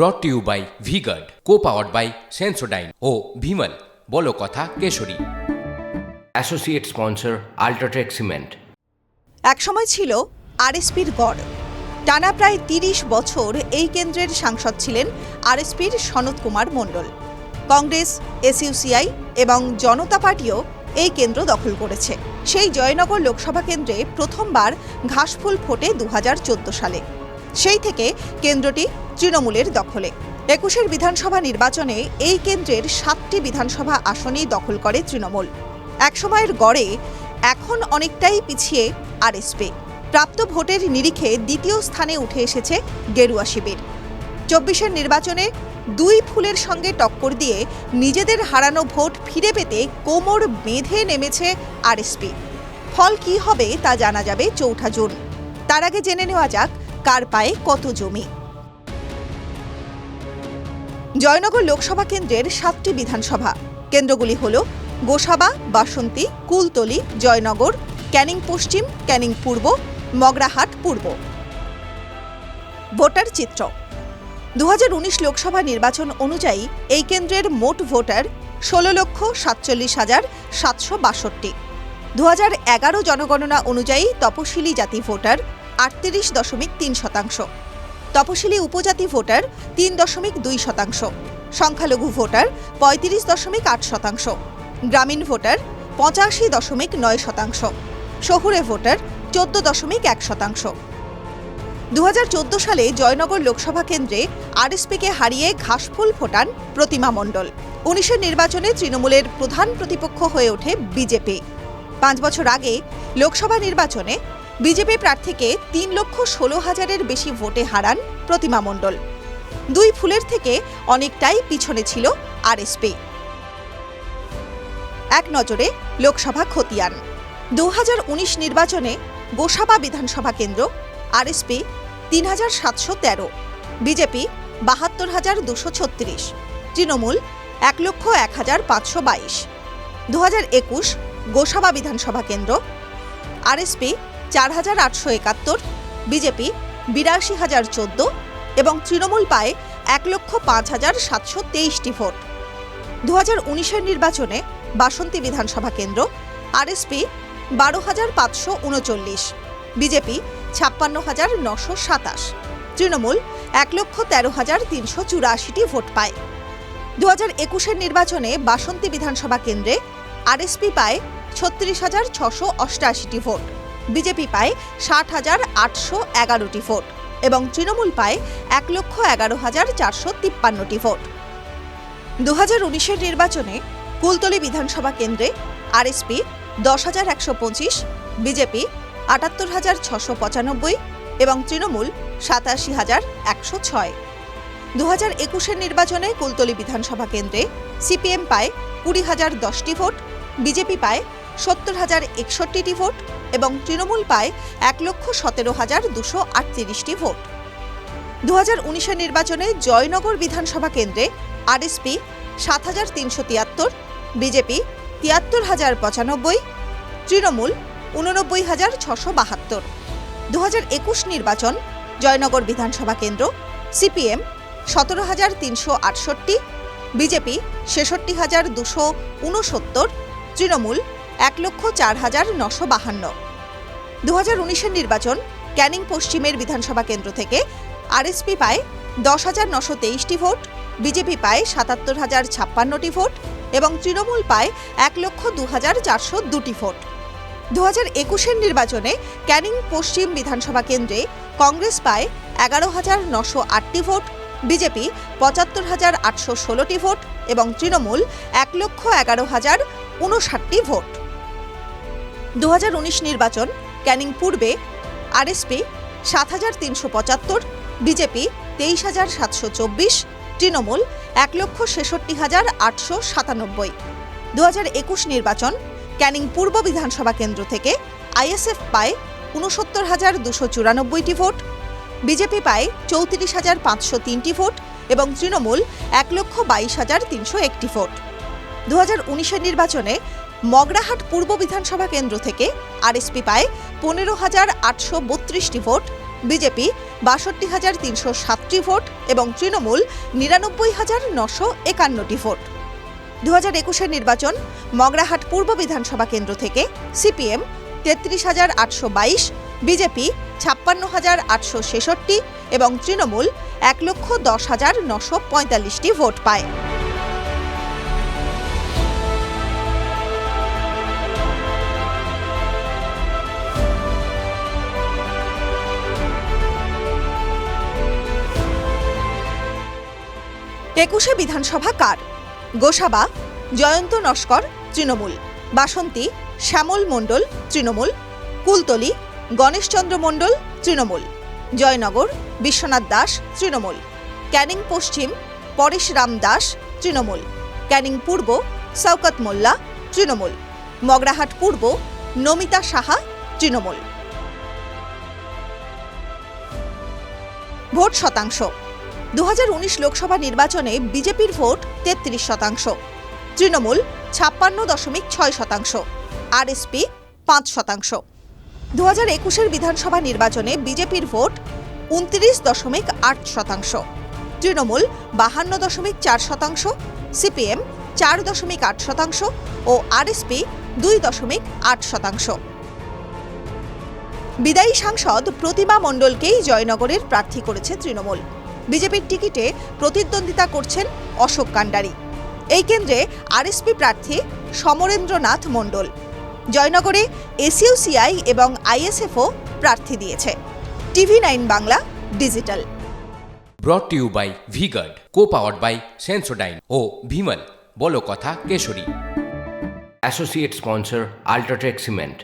Brought to you by Vguard co powered by Sensodyne ও ভিমল বলো কথা কেশরী। অ্যাসোসিয়েট স্পন্সর আল্ট্রাটেক সিমেন্ট একসময় ছিল আরএসপির গড়। টানা প্রায় তিরিশ বছর এই কেন্দ্রের সাংসদ ছিলেন আরএসপির সনৎ কুমার মণ্ডল। কংগ্রেস এসইউসিআই এবং জনতা পার্টিও এই কেন্দ্র দখল করেছে। সেই জয়নগর লোকসভা কেন্দ্রে প্রথমবার ঘাসফুল ফোটে দু হাজার চোদ্দ সালে। সেই থেকে কেন্দ্রটি তৃণমূলের দখলে। একুশের বিধানসভা নির্বাচনে এই কেন্দ্রের সাতটি বিধানসভা আসনেই দখল করে তৃণমূল। একসময়ের গড়ে এখন অনেকটাই পিছিয়ে আরএসপি। প্রাপ্ত ভোটের নিরিখে দ্বিতীয় স্থানে উঠে এসেছে গেরুয়া শিবির। চব্বিশের নির্বাচনে দুই ফুলের সঙ্গে টক্কর দিয়ে নিজেদের হারানো ভোট ফিরে পেতে কোমর বেঁধে নেমেছে আরএসপি। ফল কি হবে তা জানা যাবে চৌঠা জুন। তার আগে জেনে নেওয়া যাক কার পায়ে কত জমি? জয়নগর লোকসভা কেন্দ্রের সাতটি বিধানসভা। কেন্দ্রগুলি হল গোসাবা, বাসন্তী, কুলতলি, জয়নগর, ক্যানিং পশ্চিম, ক্যানিং পূর্ব, মগরাহাট পূর্ব। ভোটার চিত্র। দু হাজার উনিশ লোকসভা নির্বাচন অনুযায়ী এই কেন্দ্রের মোট ভোটার ষোলো লক্ষ সাতচল্লিশ হাজার সাতশো বাষট্টি। দু জনগণনা অনুযায়ী তপশিলি জাতি ভোটার আটত্রিশ দশমিক তিন শতাংশ। তপশিলি উপজাতি ভোটার তিন দশমিক দুই শতাংশ। সংখ্যালঘু ভোটার পঁয়ত্রিশ দশমিক আট শতাংশ। গ্রামীণ ভোটার পঁচাশি দশমিক নয় শতাংশ। শহুরে ভোটার চোদ্দ দশমিক এক শতাংশ। দু হাজার চোদ্দ সালে জয়নগর লোকসভা কেন্দ্রে আরএসপিকে হারিয়ে ঘাসফুল ফোটান প্রতিমা মণ্ডল। উনিশের নির্বাচনে তৃণমূলের প্রধান প্রতিপক্ষ হয়ে ওঠে বিজেপি। পাঁচ বছর আগে লোকসভা নির্বাচনে বিজেপি প্রার্থীকে তিন লক্ষ ষোলো হাজারের বেশি ভোটে হারান প্রতিমা মণ্ডল। দুই ফুলের থেকে অনেকটাই পিছনে ছিল আরএসপি। এক নজরে লোকসভা খতিয়ান। দু হাজার উনিশ নির্বাচনে গোসাবা বিধানসভা কেন্দ্র, আরএসপি তিন হাজার সাতশো তেরো, বিজেপি বাহাত্তর হাজার দুশো ছত্রিশ, তৃণমূল এক লক্ষ এক হাজার পাঁচশো বাইশ। দু হাজার একুশ গোসাবা বিধানসভা কেন্দ্র, আরএসপি চার হাজার আটশো একাত্তর, বিজেপি বিরাশি হাজার চোদ্দ এবং তৃণমূল পায় এক লক্ষ পাঁচ হাজার সাতশো তেইশটি ভোট। দু হাজার উনিশের নির্বাচনে বাসন্তী বিধানসভা কেন্দ্র, আরএসপি বারো হাজার পাঁচশো উনচল্লিশ, বিজেপি ছাপ্পান্ন হাজার নশো সাতাশ, তৃণমূল এক লক্ষ তেরো হাজার তিনশো চুরাশিটি ভোট পায়। দু হাজার একুশের নির্বাচনে বাসন্তী বিধানসভা কেন্দ্রে আরএসপি পায় ছত্রিশ হাজার ছশো অষ্টআশিটি ভোট। বিজেপি পায় ষাট হাজার আটশো এগারোটি ভোট এবং তৃণমূল পায় এক লক্ষ এগারো হাজার চারশো তিপ্পান্নটি ভোট। দু হাজার উনিশের নির্বাচনে কুলতলি বিধানসভা কেন্দ্রে আরএসপি দশ হাজার একশো পঁচিশ, বিজেপি আটাত্তর হাজার ছশো পঁচানব্বই এবং তৃণমূল সাতাশি হাজার একশো ছয়। দু হাজার একুশের নির্বাচনে কুলতলি বিধানসভা কেন্দ্রে সিপিএম পায় কুড়ি হাজার দশটি ভোট, বিজেপি পায় সত্তর হাজার একষট্টিটি ভোট এবং তৃণমূল পায় এক লক্ষ সতেরো হাজার দুশো আটত্রিশটি ভোট। দু হাজার উনিশের নির্বাচনে জয়নগর বিধানসভা কেন্দ্রে আরএসপি সাত হাজার তিনশো তিয়াত্তর, বিজেপি তিয়াত্তর হাজার পঁচানব্বই, তৃণমূল উননব্বই হাজার ছশো বাহাত্তর। দু হাজার একুশ নির্বাচন জয়নগর বিধানসভা কেন্দ্র, সিপিএম সতেরো হাজার তিনশো আটষট্টি, বিজেপি ছেষট্টি হাজার দুশো উনসত্তর, তৃণমূল এক লক্ষ চার হাজার নশো বাহান্ন। দু হাজার উনিশের নির্বাচন ক্যানিং পশ্চিমের বিধানসভা কেন্দ্র থেকে আরএসপি পায় দশ হাজার নশো তেইশটি ভোট, বিজেপি পায় সাতাত্তর হাজার ছাপ্পান্নটি ভোট এবং তৃণমূল পায় এক লক্ষ দু হাজার চারশো দুটি ভোট। দু হাজার একুশের নির্বাচনে ক্যানিং পশ্চিম বিধানসভা কেন্দ্রে কংগ্রেস পায় এগারো হাজার নশো আটটি ভোট, বিজেপি পঁচাত্তর হাজার আটশো ষোলোটি ভোট এবং তৃণমূল এক লক্ষ এগারো হাজার উনষাটটি ভোট। দু নির্বাচন, ক্যানিং পূর্বে আরএসপি সাত হাজার তিনশো পঁচাত্তর, বিজেপি তেইশ হাজার সাতশো চব্বিশ, তৃণমূল এক লক্ষ ছেষট্টি হাজার আটশো সাতানব্বই। দু একুশ নির্বাচন, ক্যানিং পূর্ব বিধানসভা কেন্দ্র থেকে আইএসএফ পায় উনসত্তর হাজার দুশো চুরানব্বইটি ভোট, বিজেপি পায় চৌত্রিশ হাজার পাঁচশো তিনটি ভোট এবং তৃণমূল এক লক্ষ বাইশ হাজার তিনশো একটি ভোট। দু হাজার নির্বাচনে মগরাহাট পূর্ব বিধানসভা কেন্দ্র থেকে আরএসপি পায় পনেরো হাজার আটশো বত্রিশটি ভোট, বিজেপি বাষট্টি হাজার তিনশো সাতটি ভোট এবং তৃণমূল নিরানব্বই হাজার নশো একান্নটি ভোট। দু হাজার একুশের নির্বাচন মগরাহাট পূর্ব বিধানসভা কেন্দ্র থেকে সিপিএম তেত্রিশ হাজার আটশো বাইশ, বিজেপি ছাপ্পান্ন হাজার আটশো ছেষট্টি এবং তৃণমূল এক লক্ষ দশ হাজার নশো পঁয়তাল্লিশটি ভোট পায়। একুশে বিধানসভা কার? গোসাবা, জয়ন্ত নস্কর, তৃণমূল। বাসন্তী, শ্যামল মণ্ডল, তৃণমূল। কুলতলি, গণেশচন্দ্র মণ্ডল, তৃণমূল। জয়নগর, বিশ্বনাথ দাস, তৃণমূল। ক্যানিং পশ্চিম, পরেশ রাম দাস, তৃণমূল। ক্যানিং পূর্ব, শওকত মোল্লা, তৃণমূল। মগরাহাট পূর্ব, নমিতা সাহা, তৃণমূল। ভোট শতাংশ। দু হাজার উনিশ লোকসভা নির্বাচনে বিজেপির ভোট তেত্রিশ শতাংশ, তৃণমূল ছাপ্পান্ন দশমিক ছয় শতাংশ আর আরএসপি পাঁচ শতাংশ। দু হাজার একুশের বিধানসভা নির্বাচনে বিজেপির ভোট উনত্রিশ দশমিক আট শতাংশ, তৃণমূল বাহান্ন দশমিক চার শতাংশ, সিপিএম চার দশমিক আট শতাংশ ও আর আরএসপি দুই দশমিক আট শতাংশ। বিদায়ী সাংসদ প্রতিমা মণ্ডলকেই জয়নগরের প্রার্থী করেছে তৃণমূল। বিজেপির টিকিটে প্রতিদ্বন্দ্বিতা করছেন অশোক কান্ডারি। এই কেন্দ্রে আরএসপি প্রার্থী সমরেন্দ্রনাথ মণ্ডল। জয়নগরে এসইউসিআই এবং আইএসএফও প্রার্থী দিয়েছে। TV nine Bangla digital. Brought to you by Vguard co powered by Sensodyne ও ভিমল বলো কথা Keshari. Associate sponsor UltraTech cement